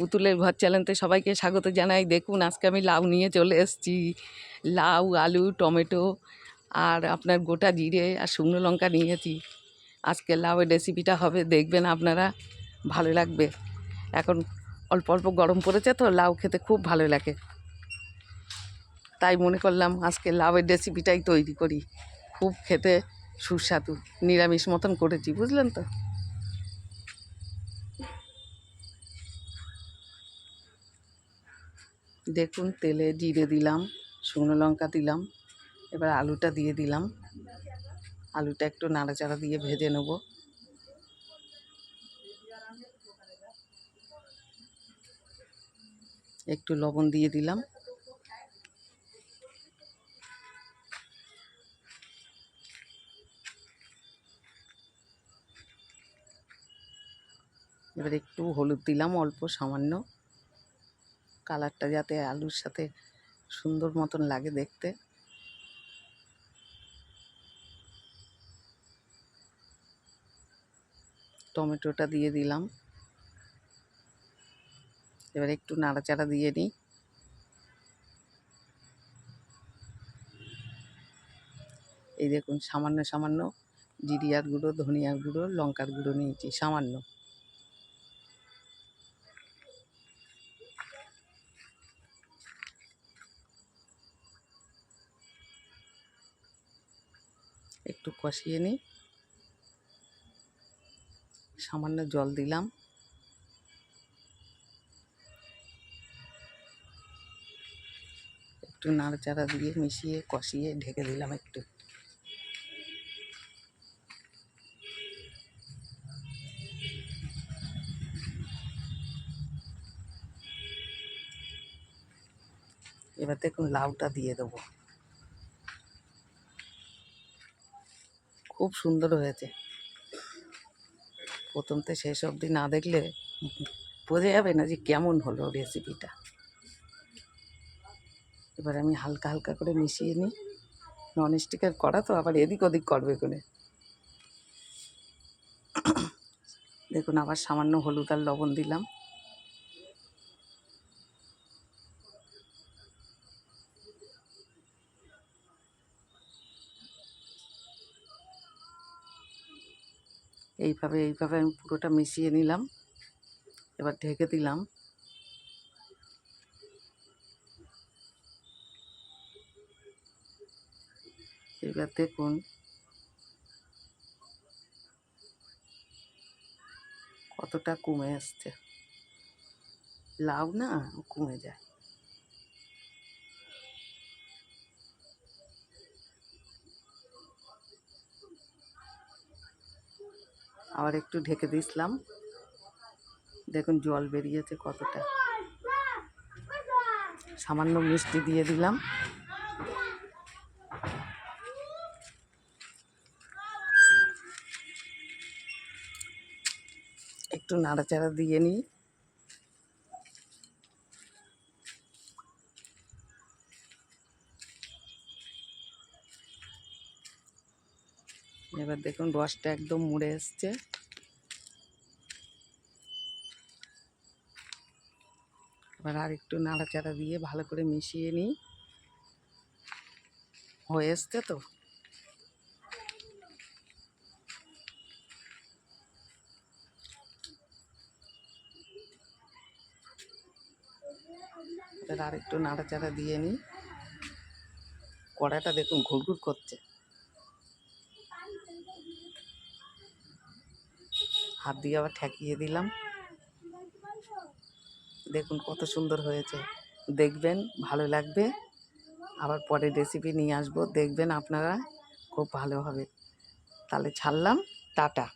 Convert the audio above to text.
পুতুলের ঘর চ্যানেলতে সবাইকে স্বাগত জানাই। দেখুন, আজকে আমি লাউ নিয়ে চলে এসেছি। লাউ, আলু, টমেটো আর আপনার গোটা জিরে আর শুকনো লঙ্কা নিয়েছি। আজকে লাউয়ের রেসিপিটা হবে, দেখবেন আপনারা, ভালো লাগবে। এখন অল্প অল্প গরম পড়েছে তো, লাউ খেতে খুব ভালো লাগে। তাই মনে করলাম আজকে লাউয়ের রেসিপিটাই তৈরি করি। খুব খেতে সুস্বাদু, নিরামিষ মতন করেছি, বুঝলেন তো? দেখুন, তেলে জিরে দিলাম, শুকনো লঙ্কা দিলাম, এবার আলুটা দিয়ে দিলাম। আলুটা একটু নাড়াচাড়া দিয়ে ভেজে নেব। একটু লবণ দিয়ে দিলাম। এবার একটু হলুদ দিলাম, অল্প সামান্য। কালারটা যাতে আলুর সাথে সুন্দর মতন লাগে দেখতে। টমেটোটা দিয়ে দিলাম। এবার একটু নাড়াচাড়া দিয়ে নিই। এই দেখুন, সামান্য সামান্য জিরিয়ার গুঁড়ো, ধনিয়ার গুঁড়ো, লঙ্কার গুঁড়ো নিয়েছি, সামান্য। একটু কষিয়ে নিই। সামান্য জল দিলাম। একটু নাড়াচাড়া দিয়ে মিশিয়ে কষিয়ে ঢেকে দিলাম একটু। এবার দেখুন লাউটা দিয়ে দেবো। খুব সুন্দর হয়েছে। প্রথম তো শেষ অবধি না দেখলে বোঝা যাবে না যে কেমন হলো রেসিপিটা এবার আমি হালকা হালকা করে মিশিয়ে নিই। নন স্টিকের করা তো আবার এদিক ওদিক করবে করে। দেখুন আবার সামান্য হলুদ আর লবণ দিলাম। এইভাবে এইভাবে আমি পুরোটা মিশিয়ে নিলাম। এবার ঢেকে দিলাম। এবার দেখুন, কতটা কমে আসছে। লাউ না কমে যায়? আবার একটু ঢেকে দিয়েছিলাম। দেখুন জল বেরিয়েছে কতটা। সামান্য মিষ্টি দিয়ে দিলাম। একটু নাড়াচাড়া দিয়ে নিই। এবার দেখুন রসটা একদম মুড়ে এসছে। এবার আর একটু নাড়াচাড়া দিয়ে ভালো করে মিশিয়ে নিই। হয়ে এসছে তো? আর একটু নাড়াচাড়া দিয়ে নিই। কড়াটা দেখুন ঘুরঘুর করছে। হাত দিয়ে আবার ঠেকিয়ে দিলাম। দেখুন কত সুন্দর হয়েছে। দেখবেন, ভালো লাগবে। আবার পরে রেসিপি নিয়ে আসব। দেখবেন আপনারা খুব ভালো হবে। তাহলে ছাড়লাম, টাটা।